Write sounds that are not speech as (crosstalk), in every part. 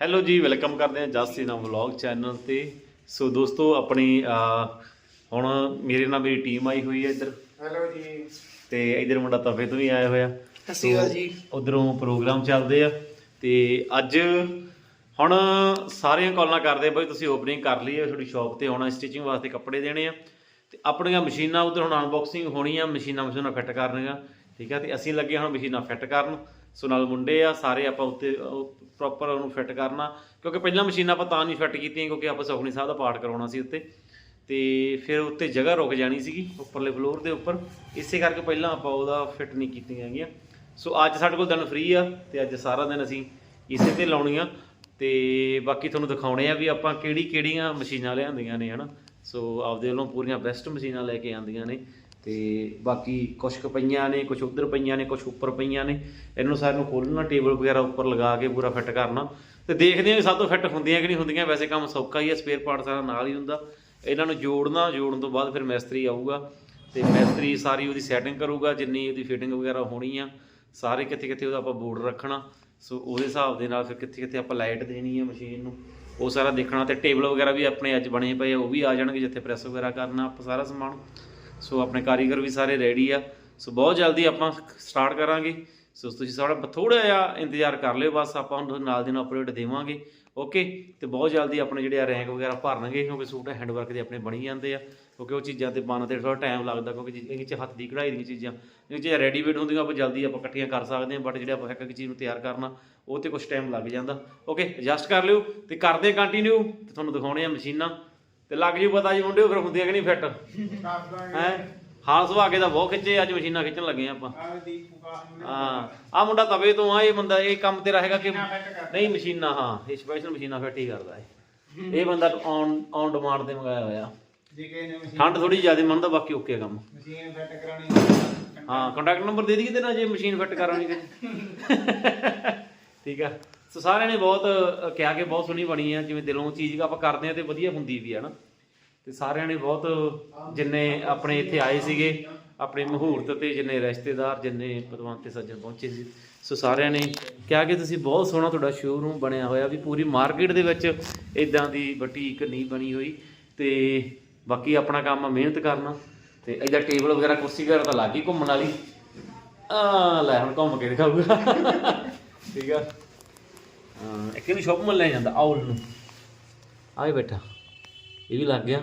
Hello ਜੀ welcome ਕਰਦੇ ਹਾਂ ਜਸ ਨਾ ਵਲੌਗ ਚੈਨਲ ਤੇ। ਸੋ ਦੋਸਤੋ ਆਪਣੀ ਹੁਣ ਮੇਰੇ ਨਾਲ ਮੇਰੀ ਟੀਮ ਆਈ ਹੋਈ ਹੈ ਇੱਧਰ। ਹੈਲੋ ਜੀ। ਤੇ ਇੱਧਰ ਮੁੰਡਾ ਤਵੇ ਤੋਂ ਵੀ ਆਇਆ ਹੋਇਆ। ਸਤਿ ਸ਼੍ਰੀ ਅਕਾਲ ਜੀ। ਉਧਰੋਂ ਪ੍ਰੋਗਰਾਮ ਚੱਲਦੇ ਆ। ਤੇ ਅੱਜ ਹੁਣ ਸਾਰੀਆਂ ਕਾਲਾਂ ਕਰਦੇ ਆ। ਬਈ ਤੁਸੀਂ ਓਪਨਿੰਗ ਕਰ ਲਈ ਹੈ ਤੁਹਾਡੀ ਸ਼ਾਪ ਤੇ ਆਉਣਾ ਸਟਿਚਿੰਗ ਵਾਸਤੇ ਕੱਪੜੇ ਦੇਣੇ ਆ। ਤੇ ਆਪਣੀਆਂ ਮਸ਼ੀਨਾਂ ਉਧਰ ਹੁਣ ਅਨਬਾਕਸਿੰਗ ਹੋਣੀ ਆ ਮਸ਼ੀਨਾਂ ਮਸ਼ੀਨਾਂ ਫਿੱਟ ਕਰਨੀਆਂ। ਠੀਕ ਆ ਤੇ ਅਸੀਂ ਲੱਗੇ ਹੁਣ ਮਸ਼ੀਨਾਂ ਫਿੱਟ ਕਰਨ। ਸੋ ਨਾਲ ਮੁੰਡੇ ਆ, ਸਾਰੇ ਆਪਾਂ ਉੱਤੇ ਪ੍ਰੋਪਰ ਉਹਨੂੰ ਫਿੱਟ ਕਰਨਾ। ਕਿਉਂਕਿ ਪਹਿਲਾਂ ਮਸ਼ੀਨਾਂ ਆਪਾਂ ਤਾਂ ਨਹੀਂ ਫਿੱਟ ਕੀਤੀਆਂ ਕਿਉਂਕਿ ਆਪਾਂ ਸੁਖਣੀ ਸਾਹਿਬ ਦਾ ਪਾਠ ਕਰਾਉਣਾ ਸੀ ਉੱਤੇ। ਤੇ ਫਿਰ ਉੱਤੇ ਜਗ੍ਹਾ ਰੁਕ ਜਾਣੀ ਸੀਗੀ, ਉੱਪਰਲੇ ਫਲੋਰ ਦੇ ਉੱਪਰ। ਇਸੇ ਕਰਕੇ ਪਹਿਲਾਂ ਆਪਾਂ ਉਹਦਾ ਫਿੱਟ ਨਹੀਂ ਕੀਤੀਆਂ ਹੈਗੀਆਂ। ਸੋ ਅੱਜ ਸਾਡੇ ਕੋਲ ਦਿਨ ਫ੍ਰੀ ਆ ਤੇ ਅੱਜ ਸਾਰਾ ਦਿਨ ਅਸੀਂ ਇਸੇ ਤੇ ਲਾਉਣੀਆਂ। ਤੇ ਬਾਕੀ ਤੁਹਾਨੂੰ ਦਿਖਾਉਣੇ ਆ ਵੀ ਆਪਾਂ ਕਿਹੜੀ ਕਿਹੜੀਆਂ ਮਸ਼ੀਨਾਂ ਲਿਆਂਦੀਆਂ ਨੇ, ਹਨਾ। ਸੋ ਆਪਦੇ ਵੱਲੋਂ ਪੂਰੀਆਂ ਬੈਸਟ ਮਸ਼ੀਨਾਂ ਲੈ ਕੇ ਆਂਦੀਆਂ ਨੇ। ਤੇ ਬਾਕੀ ਕੁਝ ਕੁ ਪਈਆਂ ਨੇ ਕੁਝ ਉੱਧਰ ਪਈਆਂ ਨੇ ਕੁਝ ਉੱਪਰ ਪਈਆਂ ਨੇ। ਇਹਨੂੰ ਸਾਰਿਆਂ ਨੂੰ ਖੋਲਣਾ ਟੇਬਲ ਵਗੈਰਾ ਉੱਪਰ ਲਗਾ ਕੇ ਪੂਰਾ ਫਿੱਟ ਕਰਨਾ। ਤੇ ਦੇਖਦੇ ਹਾਂ ਵੀ ਸਭ ਤੋਂ ਫਿੱਟ ਹੁੰਦੀਆਂ ਕਿ ਨਹੀਂ ਹੁੰਦੀਆਂ। ਵੈਸੇ ਕੰਮ ਸੌਖਾ ਹੀ ਹੈ ਸਪੇਅਰ ਪਾਰਟ ਸਾਰਾ ਨਾਲ ਹੀ ਹੁੰਦਾ। ਇਹਨਾਂ ਨੂੰ ਜੋੜਨਾ, ਜੋੜਨ ਤੋਂ ਬਾਅਦ ਫਿਰ ਮਿਸਤਰੀ ਆਊਗਾ। ਤੇ ਮਿਸਤਰੀ ਸਾਰੀ ਉਹਦੀ ਸੈਟਿੰਗ ਕਰੂਗਾ, ਜਿੰਨੀ ਉਹਦੀ ਫਿਟਿੰਗ ਵਗੈਰਾ ਹੋਣੀ ਆ, ਸਾਰੇ ਕਿੱਥੇ ਕਿੱਥੇ ਉਹਦਾ ਆਪਾਂ ਬੋਰਡ ਰੱਖਣਾ। ਸੋ ਉਹਦੇ ਹਿਸਾਬ ਦੇ ਨਾਲ ਫਿਰ ਕਿੱਥੇ ਕਿੱਥੇ ਆਪਾਂ ਲਾਈਟ ਦੇਣੀ ਹੈ ਮਸ਼ੀਨ ਨੂੰ। ਉਹ ਸਾਰਾ ਦੇਖਣਾ ਤੇ ਟੇਬਲ ਵਗੈਰਾ ਵੀ ਆਪਣੇ ਅੱਜ ਬਣੇ ਪਏ ਆ, ਉਹ ਵੀ ਆ ਜਾਣਗੇ ਜਿੱਥੇ ਪ੍ਰੈਸ ਵਗੈਰਾ ਕਰਨਾ, ਆਪਾਂ ਸਾਰਾ ਸਮਾਨ। ਸੋ ਆਪਣੇ ਕਾਰੀਗਰ ਵੀ ਸਾਰੇ ਰੈਡੀ ਆ। ਸੋ ਬਹੁਤ ਜਲਦੀ ਆਪਾਂ ਸਟਾਰਟ ਕਰਾਂਗੇ। ਸੋ ਤੁਸੀਂ ਸਾਡਾ ਥੋੜਾ ਜਿਹਾ ਇੰਤਜ਼ਾਰ ਕਰ ਲਿਓ, ਬਸ ਆਪਾਂ ਹੁਣ ਨਾਲ ਦੀ ਨਾਲ ਅਪਡੇਟ ਦੇਵਾਂਗੇ। ਓਕੇ ਤੇ ਬਹੁਤ ਜਲਦੀ ਆਪਣੇ ਜਿਹੜੇ ਆ ਰੈਂਕ ਵਗੈਰਾ ਭਰਨਗੇ, ਕਿਉਂਕਿ ਸੂਟ ਹੈਂਡਵਰਕ ਦੇ ਆਪਣੇ ਬਣੀ ਜਾਂਦੇ ਆ। ਕਿਉਂਕਿ ਉਹ ਚੀਜ਼ਾਂ ਤੇ ਬਣਨ ਤੇ ਥੋੜਾ ਟਾਈਮ ਲੱਗਦਾ, ਕਿਉਂਕਿ ਜੀ- ਇਹ ਚ ਹੱਥ ਦੀ ਕਢਾਈ ਦੀਆਂ ਚੀਜ਼ਾਂ। ਇਹ ਚ ਰੈਡੀਮੇਡ ਹੁੰਦੀਆਂ, ਆਪਾਂ ਜਲਦੀ ਆਪਾਂ ਇਕੱਠੀਆਂ ਕਰ ਸਕਦੇ ਹਾਂ ਬਟ ਜਿਹੜੇ ਆਪਾਂ ਇੱਕ ਇੱਕ ਚੀਜ਼ ਨੂੰ ਤਿਆਰ ਕਰਨਾ, ਉਹ ਤੇ ਕੁਝ ਟਾਈਮ ਲੱਗ ਜਾਂਦਾ। ਓਕੇ ਐਡਜਸਟ ਕਰ ਲਿਓ ਤੇ ਕਰਦੇ ਕੰਟੀਨਿਊ ਤੇ ਤੁਹਾਨੂੰ ਦਿਖਾਉਣੇ ਆ ਮਸ਼ੀਨਾਂ। ਤੇ ਲੱਗ ਜੂ ਪਤਾ ਜੀ ਮੁੰਡਿਓ ਫਿਰ ਹੁੰਦੀਆਂ ਕਿ ਨਹੀਂ ਫਿੱਟ। ਹੈ? ਹਾਲ ਸੁਹਾਗੇ ਦਾ ਬਹੁਤ ਖਿੱਚੇ ਅੱਜ ਮਸ਼ੀਨਾਂ ਖਿੱਚਣ ਲੱਗੇ ਆਪਾਂ। ਹਾਂ ਆ ਮੁੰਡਾ ਤਵੇ ਤੋਂ ਆ ਇਹ ਬੰਦਾ ਇਹ ਕੰਮ ਤੇ ਰਹੇਗਾ ਕਿ ਨਹੀਂ ਮਸ਼ੀਨਾਂ ਹਾਂ ਇਹ ਸਪੈਸ਼ਲ ਮਸ਼ੀਨਾਂ ਫਿੱਟ ਹੀ ਕਰਦਾ ਹੈ ਇਹ ਬੰਦਾ ਔਨ ਔਨ ਡਿਮਾਂਡ ਤੇ ਮੰਗਾਇਆ ਹੋਇਆ। ਠੰਡ ਥੋੜੀ ਜ਼ਿਆਦਾ ਮੰਨਦਾ ਬਾਕੀ ਓਕੇ ਕੰਮ। ਮਸ਼ੀਨ ਫਿੱਟ ਕਰਾਉਣੀ ਹਾਂ ਕੰਟੈਕਟ ਨੰਬਰ ਦੇ ਦਈਏ ਤੇ ਨਾ ਜੇ ਮਸ਼ੀਨ ਫਿੱਟ ਕਰਾਉਣੀ ਕਿ ਠੀਕ ਆ। ਸੋ ਸਾਰਿਆਂ ਨੇ ਬਹੁਤ ਕਿਹਾ ਕਿ ਬਹੁਤ ਸੋਹਣੀ ਬਣੀ ਆ, ਜਿਵੇਂ ਦਿਲੋਂ ਚੀਜ਼ ਆਪਾਂ ਕਰਦੇ ਆ ਤੇ ਵਧੀਆ ਹੁੰਦੀ ਵੀ ਆ ਨਾ। ਤੇ ਸਾਰਿਆਂ ਨੇ ਬਹੁਤ ਜਿੰਨੇ ਆਪਣੇ ਇੱਥੇ ਆਏ ਸੀਗੇ, ਆਪਣੇ ਮਹੂਰਤ ਤੇ ਜਿੰਨੇ ਰਿਸ਼ਤੇਦਾਰ, ਜਿੰਨੇ ਪਤਵੰਤ ਸੱਜਣ ਪਹੁੰਚੇ ਸੀ। ਸੋ ਸਾਰਿਆਂ ਨੇ ਕਿਹਾ ਕਿ ਤੁਸੀਂ ਬਹੁਤ ਸੋਹਣਾ ਤੁਹਾਡਾ ਸ਼ੋਰੂਮ ਬਣਿਆ ਹੋਇਆ ਵੀ ਪੂਰੀ ਮਾਰਕੀਟ ਦੇ ਵਿੱਚ ਇਦਾਂ ਦੀ ਬੁਟੀਕ ਨਹੀਂ ਬਣੀ ਹੋਈ। ਤੇ ਬਾਕੀ ਆਪਣਾ ਕੰਮ ਆ ਮਿਹਨਤ ਕਰਨਾ। ਤੇ ਇਹਦਾ ਟੇਬਲ ਵਗੈਰਾ ਕੁਰਸੀ ਵਗੈਰਾ ਤਾਂ ਲੱਗ ਗਈ ਘੁੰਮਣ ਵਾਲੀ। ਆ, ਲੈ ਹੁਣ ਘੁੰਮ ਕੇ ਦਿਖਾਊਗਾ। (laughs) ਠੀਕ ਆ। ਹਾਂ, ਇੱਕ ਨੂੰ ਸ਼ੌਪ ਮੱਲ ਲੈ ਜਾਂਦਾ ਆਉਲ ਨੂੰ। ਆਏ ਬੈਠਾ। ਇਹ ਵੀ ਲੱਗ ਗਿਆ।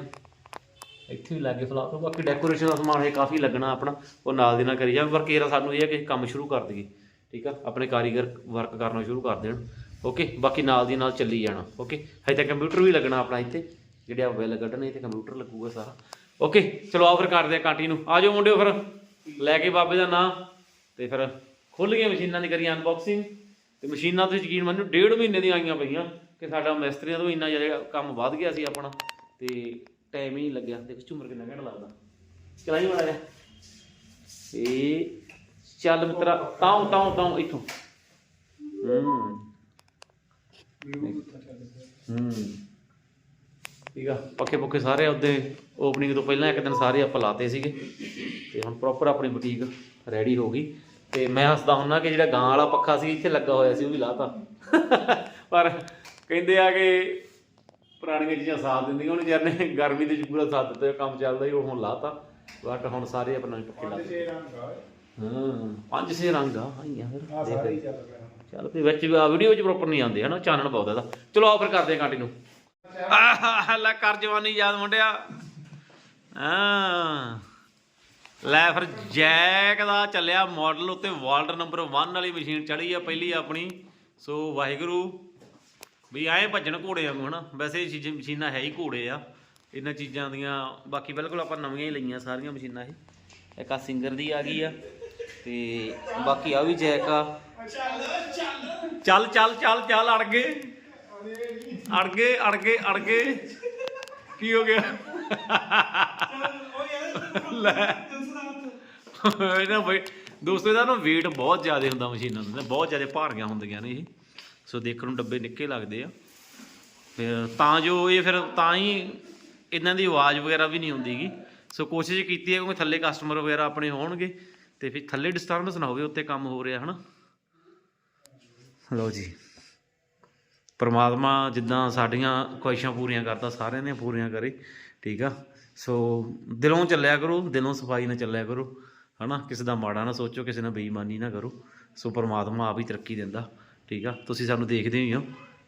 ਇੱਥੇ ਵੀ ਲੱਗ ਗਿਆ ਫਲਾਵਰ ਬਾਕੀ ਡੈਕੋਰੇਸ਼ਨ ਦਾ ਸਮਾਨ ਇਹ ਕਾਫੀ ਲੱਗਣਾ ਆਪਣਾ। ਉਹ ਨਾਲ ਦੀ ਨਾਲ ਕਰੀ ਜਾਵੇ। ਪਰ ਕੇਰਾ ਸਾਨੂੰ ਇਹ ਹੈ ਕਿ ਕੰਮ ਸ਼ੁਰੂ ਕਰ ਦਈਏ। ਠੀਕ ਆ? ਆਪਣੇ ਕਾਰੀਗਰ ਵਰਕ ਕਰਨਾ ਸ਼ੁਰੂ ਕਰ ਦੇਣ। ਓਕੇ ਬਾਕੀ ਨਾਲ ਦੀ ਨਾਲ ਚੱਲੀ ਜਾਣਾ। ਓਕੇ ਹਜੇ ਤਾਂ ਕੰਪਿਊਟਰ ਵੀ ਲੱਗਣਾ ਆਪਣਾ ਇੱਥੇ। ਜਿਹੜੇ ਆ ਬਿੱਲ ਕੱਢਣੇ ਤੇ ਕੰਪਿਊਟਰ ਲੱਗੂਗਾ ਸਾਰਾ। ਓਕੇ ਚਲੋ ਆ ਫਿਰ ਕਰਦੇ ਆ ਕੰਟੀਨਿਊ ਆ ਜਾਓ ਮੁੰਡਿਓ ਫਿਰ। ਲੈ ਕੇ ਬਾਬੇ ਦਾ ਨਾਂ। ਤੇ ਫਿਰ ਖੁੱਲ ਗਈਆਂ ਮਸ਼ੀਨਾਂ ਦੀ ਕਰੀ ਅਨਬਾਕਸਿੰਗ ਤੇ ਮਸ਼ੀਨਾਂ ਤੁਸੀਂ ਯਕੀਨ ਮੰਨੋ ਡੇਢ ਮਹੀਨੇ ਦੀਆਂ ਆਈਆਂ ਪਈਆਂ ਕਿ ਸਾਡਾ ਮਿਸਤਰੀਆਂ ਤੋਂ ਇੰਨਾ ਜ਼ਿਆਦਾ ਕੰਮ ਵੱਧ ਗਿਆ ਸੀ ਆਪਣਾ ਤੇ ਟਾਈਮ ਹੀ ਨਹੀਂ ਲੱਗਿਆ। ਦੇਖੋ, ਝੁੰਮਰ ਕਿੰਨਾ ਘੰਟਾ ਲੱਗਦਾ। ਚਲਾਈ ਮਾੜਾ ਜਿਹਾ। ਇਹ ਚੱਲ ਮਿੱਤਰਾ, ਤਾਉ ਤਾਉ ਤਾਉ, ਇੱਥੋਂ। ਹੂੰ। ਹੂੰ। ਠੀਕ ਆ ਪੱਕੇ ਪੁੱਕੇ ਸਾਰੇ ਉਹਦੇ ਓਪਨਿੰਗ ਤੋਂ ਪਹਿਲਾਂ ਇੱਕ ਦਿਨ ਸਾਰੇ ਆਪਾਂ ਲਾਤੇ ਸੀਗੇ। ਤੇ ਹੁਣ ਪ੍ਰੋਪਰ ਆਪਣੀ ਬੁਟੀਕ ਰੈਡੀ ਹੋ ਗਈ। ਤੇ ਮੈਂ ਹੱਸਦਾ ਹੁੰਨਾ ਕਿ ਜਿਹੜਾ ਗਾਂ ਵਾਲਾ ਪੱਖਾ ਸੀ ਇੱਥੇ ਲੱਗਾ ਹੋਇਆ ਸੀ ਉਹ ਵੀ ਲਾਤਾ। ਪਰ ਕਹਿੰਦੇ ਆ ਕਿ ਪੁਰਾਣੀਆਂ ਚੀਜ਼ਾਂ ਸਾਥ ਦਿੰਦੀਆਂ ਉਹਨੇ ਜਰਨੇ ਗਰਮੀ ਦੇ ਵਿੱਚ ਪੂਰਾ ਸਾਥ ਦਿੱਤਾ ਕੰਮ ਚੱਲਦਾ ਹੀ ਉਹ ਹੁਣ ਲਾਤਾ। ਬਟ ਹੁਣ ਸਾਰੇ ਆਪਣਾ ਪੱਕੇ ਲਾ ਛੇ ਰੰਗ ਆ ਹਾਂ ਪੰਜ ਛੇ ਰੰਗ ਆ ਆਈਆਂ ਫਿਰ। ਆ। ਸਾਰੇ ਚੱਲ ਪਿਆ ਚੱਲ ਵੀ ਵਿੱਚ ਵੀਡੀਓ ਵਿੱਚ ਪ੍ਰੋਪਰ ਨਹੀਂ ਆਉਂਦੇ ਹਨਾ? ਚਾਨਣ ਪਾਉਂਦਾ ਇਹਦਾ। ਚਲੋ ਆਓ ਫਿਰ ਕਰਦੇ ਆ ਕੰਟੀਨਿਊ ਆਹ ਲੈ ਕਰ ਜਵਾਨੀ ਯਾਦ ਮੁੰਡਿਆ। ਹਾਂ। ਲੈ ਫਿਰ ਜੈਕ ਦਾ ਚੱਲਿਆ ਮਾਡਲ ਉੱਤੇ ਵਾਲਟ ਨੰਬਰ 1 ਵਾਲੀ ਮਸ਼ੀਨ ਚੜੀ ਆ, ਪਹਿਲੀ ਆਪਣੀ। ਸੋ ਵਾਹਿਗੁਰੂ, ਵੀ ਆਏ ਭੱਜਣ ਘੋੜੇ ਵਾਂਗੂ ਹਨਾ। ਵੈਸੇ ਇਹ ਮਸ਼ੀਨਾਂ ਹੈ ਹੀ ਘੋੜੇ ਆ। ਇਹਨਾਂ ਚੀਜ਼ਾਂ ਦੀਆਂ, ਬਾਕੀ ਬਿਲਕੁਲ ਆਪਾਂ ਨਵੀਆਂ ਹੀ ਲਈਆਂ ਸਾਰੀਆਂ ਮਸ਼ੀਨਾਂ ਇਹ। ਇੱਕ ਆ ਸਿੰਗਰ ਦੀ ਆ ਗਈ ਆ, ਤੇ ਬਾਕੀ ਆ ਵੀ ਜੈਕ ਆ। ਚੱਲ ਚੱਲ ਚੱਲ ਚੱਲ, ਅੜ ਗਏ। ਅੜ ਗਏ ਅੜ ਗਏ ਅੜ ਗਏ। ਕੀ ਹੋ ਗਿਆ? ਲੈ। ਇਹਨਾਂ ਬਈ ਦੋਸਤੋ ਇਹਦਾ ਨਾ weight ਬਹੁਤ ਜ਼ਿਆਦਾ ਹੁੰਦਾ ਮਸ਼ੀਨਾਂ ਦਾ ਬਹੁਤ ਜ਼ਿਆਦਾ ਭਾਰੀਆਂ ਹੁੰਦੀਆਂ ਨੇ ਇਹ। ਸੋ ਦੇਖਣ ਨੂੰ ਡੱਬੇ ਨਿੱਕੇ ਲੱਗਦੇ ਆ। ਫਿਰ ਤਾਂ ਜੋ ਇਹ ਫਿਰ ਤਾਂ ਹੀ ਇਹਨਾਂ ਦੀ ਆਵਾਜ਼ ਵਗੈਰਾ ਵੀ ਨਹੀਂ ਹੁੰਦੀਗੀ। ਸੋ ਕੋਸ਼ਿਸ਼ ਕੀਤੀ ਹੈ ਕਿਉਂਕਿ ਥੱਲੇ ਕਸਟਮਰ ਵਗੈਰਾ ਆਪਣੇ ਹੋਣਗੇ ਤੇ ਫਿਰ ਥੱਲੇ ਡਿਸਟਰਬੈਂਸ ਨਾ ਹੋਵੇ ਉੱਤੇ ਕੰਮ ਹੋ ਰਿਹਾ ਹਨਾ? ਲਓ ਜੀ। ਪਰਮਾਤਮਾ ਜਿੱਦਾਂ ਸਾਡੀਆਂ ਖੁਆਇਸ਼ਾਂ ਪੂਰੀਆਂ ਕਰਦਾ ਸਾਰਿਆਂ ਦੀਆਂ ਪੂਰੀਆਂ ਕਰੇ ਠੀਕ ਆ? ਸੋ ਦਿਲੋਂ ਚੱਲਿਆ ਕਰੋ, ਦਿਲੋਂ ਸਫ਼ਾਈ ਨਾਲ ਚੱਲਿਆ ਕਰੋ, ਹਨਾ? ਕਿਸੇ ਦਾ ਮਾੜਾ ਨਾ ਸੋਚੋ, ਕਿਸੇ ਨਾਲ ਬੇਈਮਾਨੀ ਨਾ ਕਰੋ। ਸੋ ਪਰਮਾਤਮਾ ਆਪ ਹੀ ਤਰੱਕੀ ਦਿੰਦਾ, ਠੀਕ ਆ? ਤੁਸੀਂ ਸਾਨੂੰ ਦੇਖਦੇ ਹੀ ਹੋ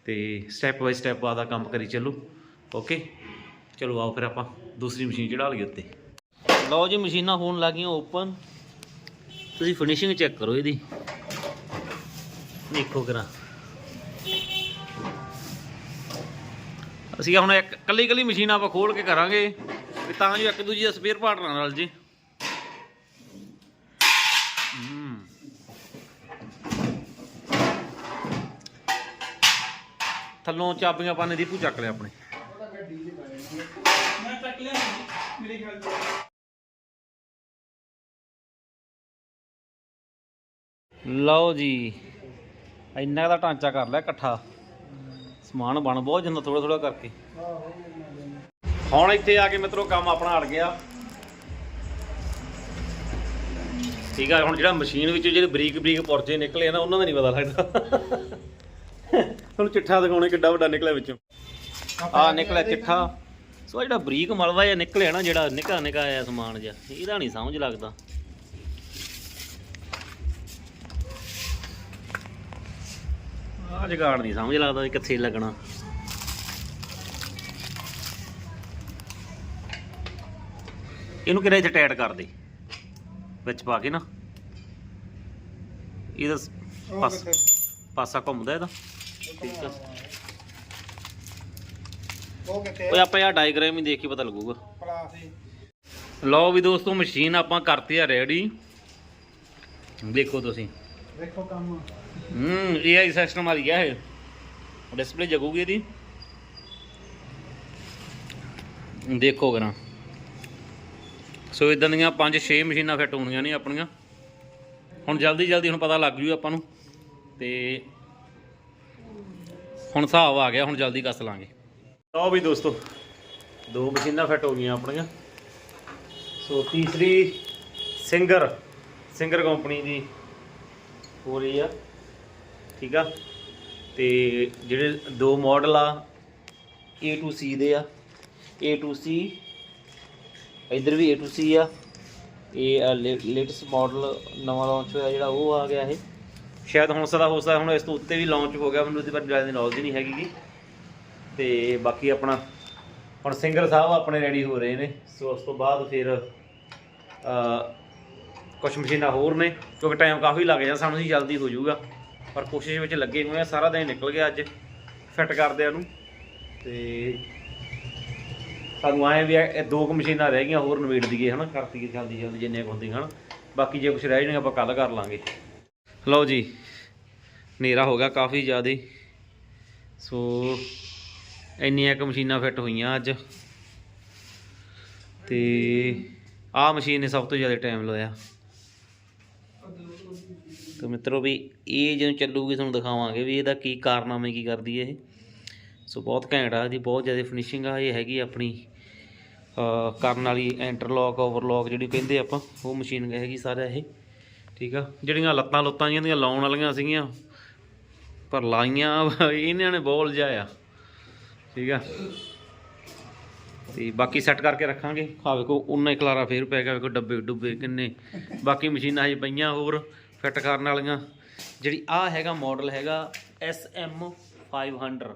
ਤੇ ਸਟੈਪ ਬਾਈ ਸਟੈਪ ਆਦਾ ਕੰਮ ਕਰੀ ਚੱਲੋ ਓਕੇ ਚਲੋ, ਆਓ ਫਿਰ ਆਪਾਂ ਦੂਸਰੀ ਮਸ਼ੀਨ ਚੜਾ ਲਈਏ ਉੱਤੇ। ਲਓ ਜੀ, ਮਸ਼ੀਨਾਂ ਹੋਣ ਲੱਗੀਆਂ ਓਪਨ ਤੁਸੀਂ ਫਿਨਿਸ਼ਿੰਗ ਚੈੱਕ ਕਰੋ ਇਹਦੀ। ਦੇਖੋ ਕਰਾਂ ਅਸੀਂ ਹੁਣ ਇੱਕ ਕੱਲੀ ਕੱਲੀ ਮਸ਼ੀਨ ਆਪਾਂ ਖੋਲ ਕੇ ਕਰਾਂਗੇ। ਵੀ ਤਾਂ ਜੋ ਇੱਕ ਦੂਜੀ ਦਾ ਸਪੇਅਰ ਪਾਰਟ ਨਾਲ ਰਲ ਜੇ। ਥੱਲੋਂ ਚਾਬੀਆਂ ਪਾਣੇ ਦੀਪੂ ਚੱਕ ਲਿਆ ਆਪਣੇ। ਮੈਂ ਚੱਕ ਲਿਆ ਮੇਰੀ ਗੱਲ ਲਓ ਜੀ ਇੰਨਾ ਦਾ ਢਾਂਚਾ ਕਰ ਲਿਆ ਇਕੱਠਾ। ਸਮਾਨ ਬਣ ਬਹੁਤ ਜਾਂਦਾ ਥੋੜਾ ਥੋੜਾ ਕਰਕੇ। ਹੁਣ ਇੱਥੇ ਆ ਕੇ ਮਿੱਤਰੋ ਕੰਮ ਆਪਣਾ ਅੜ ਗਿਆ। ਠੀਕ ਆ, ਹੁਣ ਜਿਹੜਾ ਮਸ਼ੀਨ ਵਿੱਚ ਜਿਹੜੇ ਬਰੀਕ ਬਰੀਕ ਪੁਰਜੇ ਨਿਕਲੇ ਨਾ, ਉਹਨਾਂ ਦਾ ਨਹੀਂ ਪਤਾ ਲੱਗਦਾ। ਤੁਹਾਨੂੰ ਚਿੱਠਾ ਦਿਖਾਉਣੇ ਕਿੱਡਾ ਵੱਡਾ ਨਿਕਲਿਆ ਵਿੱਚੋਂ। ਆ ਨਿਕਲਿਆ ਚਿੱਠਾ। ਸੋ ਜਿਹੜਾ ਬਰੀਕ ਮਲਵਾ ਜਿਹਾ ਨਿਕਲਿਆ ਨਾ, ਜਿਹੜਾ ਨਿੱਕਾ ਨਿੱਕਾ ਆਇਆ ਸਮਾਨ ਜਿਹਾ, ਇਹਦਾ ਨਹੀਂ ਸਮਝ ਲੱਗਦਾ। ਆ ਜਗਾੜ ਨਹੀਂ ਸਮਝ ਲੱਗਦਾ ਵੀ ਕਿੱਥੇ ਲੱਗਣਾ। ਇਹਨੂੰ ਕਿਹੜਾ ਇੱਥੇ ਟਾਈਟ ਕਰ ਦੇ ਵਿੱਚ ਪਾ ਕੇ ਨਾ। ਇਹਦਾ ਪਾਸ-? ਪਾਸਾ ਘੁੰਮਦਾ ਇਹਦਾ। ਠੀਕ ਆ। ਉਹ ਕਿੱਥੇ? ਓਏ ਆਪਾਂ ਇਹ ਡਾਇਗਰਾਮ ਹੀ ਦੇਖ ਕੇ ਪਤਾ ਲੱਗੂਗਾ। ਪਲਾਸ ਹੀ ਲਓ ਵੀ ਦੋਸਤੋ ਮਸ਼ੀਨ ਆਪਾਂ ਕਰਤੀ ਆ ਰੈਡੀ ਦੇਖੋ ਤੁਸੀਂ। ਵੇਖੋ ਕੰਮ। ਹੂੰ ਏਆਈ ਸਿਸਟਮ ਆ ਗਿਆ ਇਹ। ਡਿਸਪਲੇ ਜਗੂਗੀ ਇਹਦੀ। ਦੇਖੋ ਕਰਾਂ। ਸੋ ਇਦਾਂ ਦੀਆਂ 5-6 ਮਸ਼ੀਨਾਂ ਫਿੱਟ ਹੋਣੀਆਂ ਨੇ ਆਪਣੀਆਂ। ਹੁਣ ਜਲਦੀ ਜਲਦੀ ਹੁਣ ਪਤਾ ਲੱਗ ਜੂ ਆਪਾਂ ਨੂੰ। ਤੇ ਹੁਣ ਹਿਸਾਬ ਆ ਗਿਆ, ਹੁਣ ਜਲਦੀ ਕੱਸ ਲਾਂਗੇ। ਲਓ ਵੀ ਦੋਸਤੋ, ਦੋ ਮਸ਼ੀਨਾਂ ਫਿੱਟ ਹੋ ਗਈਆਂ ਆਪਣੀਆਂ। ਸੋ ਤੀਸਰੀ ਸਿੰਗਰ ਸਿੰਗਰ ਕੰਪਨੀ ਦੀ ਹੋ ਰਹੀ ਆ, ਠੀਕ ਆ? ਤੇ ਜਿਹੜੇ ਦੋ ਮਾਡਲ ਆ, A to C ਦੇ ਆ, A to C ਇਧਰ ਵੀ A to C ਆ। ਇਹ ਲੇਟੈਸਟ ਮਾਡਲ ਨਵਾਂ ਲਾਂਚ ਹੋਇਆ ਜਿਹੜਾ, ਉਹ ਆ ਗਿਆ ਇਹ। ਸ਼ਾਇਦ ਹੁਣ ਸਦਾ ਹੋ ਸਕਦਾ ਹੁਣ ਇਸ ਤੋਂ ਉੱਤੇ ਵੀ ਲਾਂਚ ਹੋ ਗਿਆ, ਮੈਨੂੰ ਇਹਦੇ ਬਾਰੇ ਜ਼ਿਆਦਾ ਨੌਲੇਜ ਨਹੀਂ ਹੈਗੀ ਗੀ। ਤੇ ਬਾਕੀ ਆਪਣਾ, ਹੁਣ ਸਿੰਗਰ ਸਾਹਿਬ ਆਪਣੇ ਰੈਡੀ ਹੋ ਰਹੇ ਨੇ। ਸੋ ਉਸ ਤੋਂ ਬਾਅਦ ਫਿਰ, ਅ ਕੁਝ ਮਸ਼ੀਨਾਂ ਹੋਰ ਨੇ, ਕਿਉਂਕਿ ਟਾਈਮ ਕਾਫੀ ਲੱਗ ਜਾਂਦਾ ਸਾਨੂੰ ਜੀ ਜਲਦੀ ਹੋ ਜਾਊਗਾ। ਪਰ ਕੋਸ਼ਿਸ਼ ਵਿੱਚ ਲੱਗੇ ਹੋਏ ਆ, ਸਾਰਾ ਦਿਨ ਨਿਕਲ ਗਿਆ ਅੱਜ ਫਿੱਟ ਕਰਦਿਆਂ ਨੂੰ। ਤੇ ਸਾਨੂੰ ਆਏ ਵੀ ਇਹ ਦੋ ਕੁ ਮਸ਼ੀਨਾਂ ਰਹਿ ਗਈਆਂ, ਹੋਰ ਨਵੇੜ ਦਈਏ, ਹਨਾ? ਕਰਤੀਏ ਜਲਦੀ ਜਲਦੀ ਜਿੰਨੇ ਕੁ ਹੁੰਦੀਆਂ ਹਨ। ਬਾਕੀ ਜੇ ਕੁਝ ਰਹਿ ਜਾਣਗੇ, ਆਪਾਂ ਕੱਲ ਕਰ ਲਾਂਗੇ। ਲਓ ਜੀ, ਹਨੇਰਾ ਹੋ ਗਿਆ ਕਾਫੀ ਜ਼ਿਆਦਾ। ਸੋ, ਇੰਨੀਆਂ ਕੁ ਮਸ਼ੀਨਾਂ ਫਿੱਟ ਹੋਈਆਂ ਅੱਜ। ਤੇ ਆਹ ਮਸ਼ੀਨ ਨੇ ਸਭ ਤੋਂ ਜ਼ਿਆਦਾ ਟਾਈਮ ਲਾਇਆ। ਤੇ ਮਿੱਤਰੋ ਵੀ ਇਹ ਜਦੋਂ ਚੱਲੂਗੀ, ਤੁਹਾਨੂੰ ਦਿਖਾਵਾਂਗੇ ਵੀ ਇਹਦਾ ਕੀ ਕਾਰਨਾਮੇ ਕੀ ਕਰਦੀ ਹੈ ਇਹ। ਸੋ ਬਹੁਤ ਘੈਂਟ ਆ, ਇਹਦੀ ਬਹੁਤ ਜ਼ਿਆਦਾ ਫਿਨਿਸ਼ਿੰਗ ਆ, ਇਹ ਹੈਗੀ ਆਪਣੀ। ਕਰਨ ਵਾਲੀ ਇੰਟਰਲੌਕ ਓਵਰਲੌਕ ਜਿਹੜੀ ਕਹਿੰਦੇ ਆਪਾਂ, ਉਹ ਮਸ਼ੀਨ ਹੈਗੀ ਸਾਰਾ ਇਹ, ਠੀਕ ਆ? ਜਿਹੜੀਆਂ ਲੱਤਾਂ ਲੁੱਤਾਂ ਜਿਹੀਆਂ ਲਾਉਣ ਵਾਲੀਆਂ ਸੀਗੀਆਂ, ਪਰ ਲਾਈਆਂ ਇਹਨਾਂ ਨੇ ਬੋਲ ਜਾਇਆ, ਠੀਕ ਆ? ਤੇ ਬਾਕੀ ਸੈੱਟ ਕਰਕੇ ਰੱਖਾਂਗੇ। ਆ ਵੇਖੋ, ਉਨਾ ਹੀ ਖਲਾਰਾ ਫੇਰ ਪੈ ਗਿਆ, ਵੇਖੋ ਡੱਬੇ, ਡੁੱਬੇ ਕਿੰਨੇ। ਬਾਕੀ ਮਸ਼ੀਨਾਂ ਹਜੇ ਪਈਆਂ ਹੋਰ ਫਿੱਟ ਕਰਨ ਵਾਲੀਆਂ। ਜਿਹੜੀ ਆ ਹੈਗਾ ਮਾਡਲ ਹੈਗਾ SM 500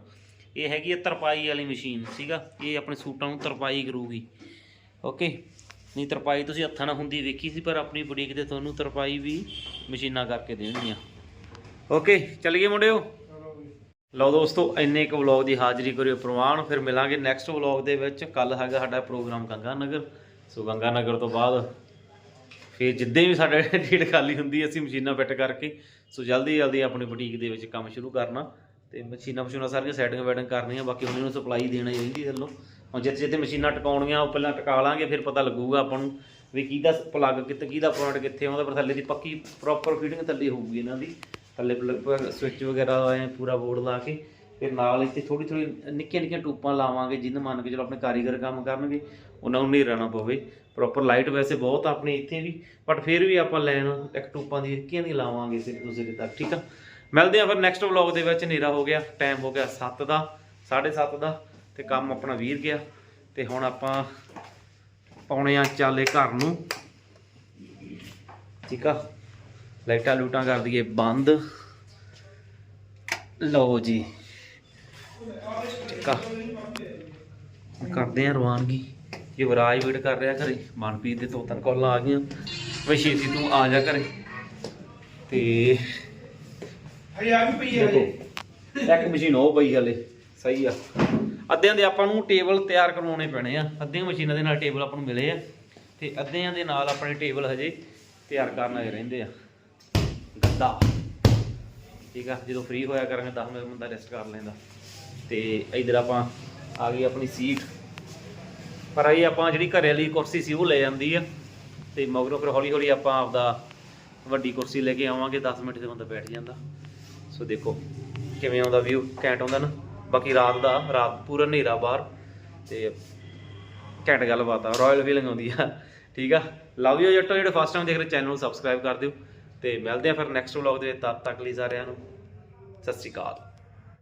ਇਹ ਹੈਗੀ ਹੈ ਤਰਪਾਈ ਵਾਲੀ ਮਸ਼ੀਨ ਸੀਗਾ ਇਹ ਆਪਣੇ ਸੂਟਾਂ ਨੂੰ ਤਰਪਾਈ ਕਰੂਗੀ। ਓਕੇ? ਨਹੀਂ ਤਰਪਾਈ ਤੁਸੀਂ ਹੱਥਾਂ ਨਾਲ ਹੁੰਦੀ ਵੇਖੀ ਸੀ, ਪਰ ਆਪਣੀ ਬੁਟੀਕ ਤੇ ਤੁਹਾਨੂੰ ਤਰਪਾਈ ਵੀ ਮਸ਼ੀਨਾਂ ਕਰਕੇ ਦੇਣਗੀਆਂ। ਓਕੇ, ਚੱਲੀਏ ਮੁੰਡਿਓ? ਚਲੋ ਲਓ ਦੋਸਤੋ, ਇੰਨੇ ਕੁ ਵਲੌਗ ਦੀ ਹਾਜ਼ਰੀ ਕਰਿਓ ਪ੍ਰਵਾਨ ਫਿਰ ਮਿਲਾਂਗੇ ਨੈਕਸਟ ਵਲੌਗ ਦੇ ਵਿੱਚ। ਕੱਲ ਹੈਗਾ ਸਾਡਾ ਪ੍ਰੋਗਰਾਮ ਗੰਗਾ ਨਗਰ ਸੋ ਗੰਗਾ ਨਗਰ ਤੋਂ ਬਾਅਦ ਫਿਰ ਜਿੱਦਾਂ ਵੀ ਸਾਡਾ (laughs) ਡੇਟ ਖਾਲੀ ਹੁੰਦੀ, ਅਸੀਂ ਮਸ਼ੀਨਾਂ ਫਿੱਟ ਕਰਕੇ, ਸੋ ਜਲਦੀ ਜਲਦੀ ਆਪਣੀ ਬੁਟੀਕ ਦੇ ਵਿੱਚ ਕੰਮ ਸ਼ੁਰੂ ਕਰਨਾ। ਤੇ ਮਸ਼ੀਨਾਂ ਮਸ਼ੀਨਾਂ ਸਾਰੀਆਂ ਸੈਟਿੰਗ ਵੈਟਿੰਗ ਕਰਨੀਆਂ, ਬਾਕੀ ਹੁਣ ਇਹਨੂੰ ਸਪਲਾਈ ਦੇਣਾ ਰਹਿੰਦੀ ਥੱਲੋਂ। ਹੁਣ ਜਿੱਥੇ ਜਿੱਥੇ ਮਸ਼ੀਨਾਂ ਟਿਕਾਉਣੀਆਂ, ਉਹ ਪਹਿਲਾਂ ਟਿਕਾ ਲਾਂਗੇ, ਫਿਰ ਪਤਾ ਲੱਗੂਗਾ ਆਪਾਂ ਨੂੰ ਵੀ ਕਿਹਦਾ ਪਲੱਗ ਕਿੱਥੇ, ਕਿਹਦਾ ਪੁਆਇੰਟ ਕਿੱਥੇ ਆਉਂਦਾ ਪਰ ਥੱਲੇ ਦੀ ਪੱਕੀ ਪ੍ਰੋਪਰ ਫਿਟਿੰਗ ਥੱਲੇ ਹੋਊਗੀ ਇਹਨਾਂ ਦੀ। ਥੱਲੇ ਪਲੱਗ ਸਵਿਚ ਵਗੈਰਾ ਐ ਪੂਰਾ ਬੋਰਡ ਲਾ ਕੇ, ਫਿਰ ਨਾਲ ਇੱਥੇ ਥੋੜੀ ਥੋੜੀ ਨਿੱਕੀਆਂ ਨਿੱਕੀਆਂ ਟੂਪਾਂ ਲਾਵਾਂਗੇ ਜਿਹਨੂੰ ਮੰਨ ਕੇ ਚਲੋ ਆਪਣੇ ਕਾਰੀਗਰ ਕੰਮ ਕਰਨਗੇ, ਉਹਨਾਂ ਨੂੰ ਹਨੇਰਾ ਨਾ ਪਵੇ। ਪ੍ਰੋਪਰ ਲਾਈਟ ਵੈਸੇ ਬਹੁਤ ਆ ਆਪਣੇ ਇੱਥੇ ਵੀ ਬਟ ਫਿਰ ਵੀ ਆਪਾਂ ਲੈਣ ਇੱਕ ਟੂਪਾਂ ਦੀ ਨਿੱਕੀਆਂ ਦੀ ਲਾਵਾਂਗੇ ਸਿਰ ਤੋਂ ਸਿਰ ਤੱਕ, ਠੀਕ ਆ? ਮਿਲਦੇ ਆ ਫਿਰ ਨੈਕਸਟ ਵਲੌਗ ਦੇ ਵਿੱਚ। ਹਨੇਰਾ ਹੋ ਗਿਆ ਟਾਈਮ ਹੋ ਗਿਆ 7 ਦਾ 7:30 ਦਾ ਤੇ ਕੰਮ ਆਪਣਾ ਵੀਰ ਗਿਆ ਤੇ ਹੁਣ ਆਪਾਂ ਪਾਉਣੇ ਆ ਚਾਲੇ ਘਰ ਨੂੰ। ਠੀਕ ਆ? ਲਾਈਟਾਂ ਲੂਟਾਂ ਕਰ ਦਈਏ, ਬੰਦ। ਲਓ ਜੀ। ਠੀਕ ਆ? ਕਰਦੇ ਆ ਰਵਾਨਗੀ। ਯੁਵਰਾਜ ਵੇਟ ਕਰ ਰਿਹਾ ਘਰੇ, ਮਨਪ੍ਰੀਤ ਦੇ ਦੋ ਤਿੰਨ ਕਾਲਾਂ ਆ ਗਈਆਂ। ਬਈ ਛੇਤੀ ਤੂੰ ਆ ਜਾ ਘਰੇ। ਤੇ ਹਜੇ ਆ ਵੀ ਪਈ ਹੈ ਦੇਖੋ ਇੱਕ ਮਸ਼ੀਨ ਉਹ ਪਈ ਹਲੇ ਸਹੀ ਆ। ਅੱਧਿਆਂ ਦੇ ਆਪਾਂ ਨੂੰ ਟੇਬਲ ਤਿਆਰ ਕਰਵਾਉਣੇ ਪੈਣੇ ਆ। ਅੱਧੀਆਂ ਮਸ਼ੀਨਾਂ ਦੇ ਨਾਲ ਟੇਬਲ ਆਪਾਂ ਨੂੰ ਮਿਲੇ ਆ। ਤੇ ਅੱਧਿਆਂ ਦੇ ਨਾਲ ਆਪਣੇ ਟੇਬਲ ਹਜੇ ਤਿਆਰ ਕਰਨ ਵਾਲੇ ਰਹਿੰਦੇ ਆ। ਗੱਦਾ। ਠੀਕ ਆ ਜਦੋਂ ਫ੍ਰੀ ਹੋਇਆ ਕਰਾਂਗੇ 10 ਮਿੰਟ ਬੰਦਾ ਰੈਸਟ ਕਰ ਲੈਂਦਾ। ਤੇ ਇਧਰ ਆਪਾਂ ਆ ਗਈ ਆਪਣੀ ਸੀਟ ਪਰ ਇਹ ਆਪਾਂ ਜਿਹੜੀ ਘਰੇ ਵਾਲੀ ਕੁਰਸੀ ਸੀ ਉਹ ਲੈ ਜਾਂਦੀ ਆ। ਤੇ ਮਗਰੋਂ ਫਿਰ ਹੌਲੀ ਹੌਲੀ ਆਪਾਂ ਆਪਦਾ ਵੱਡੀ ਕੁਰਸੀ ਲੈ ਕੇ ਆਵਾਂਗੇ 10 ਮਿੰਟ ਦੇ ਬੰਦਾ ਬੈਠ ਜਾਂਦਾ। ਸੋ ਦੇਖੋ ਕਿਵੇਂ ਆਉਂਦਾ ਵਿਊ ਘੈਂਟ ਆਉਂਦਾ ਨਾ। ਬਾਕੀ ਰਾਤ ਦਾ, ਰਾਤ ਪੂਰਾ ਹਨੇਰਾ ਬਾਹਰ ਤੇ ਘੈਂਟ ਗੱਲਬਾਤ ਆ ਰਾਇਲ ਫੀਲਿੰਗ ਆਉਂਦੀ ਆ। ਠੀਕ ਆ? ਲਵ ਯੂ ਜੱਟੋ, ਜਿਹੜੇ ਫਸਟ ਟਾਈਮ ਦੇਖ ਰਹੇ ਚੈਨਲ ਨੂੰ ਸਬਸਕ੍ਰਾਈਬ ਕਰ ਦਿਓ। ਤੇ ਮਿਲਦੇ ਆ ਫਿਰ ਨੈਕਸਟ ਵਲੌਗ ਦੇ ਵਿੱਚ। ਤਦ ਤੱਕ ਲਈ ਸਾਰਿਆਂ ਨੂੰ, ਸਤਿ ਸ਼੍ਰੀ ਅਕਾਲ।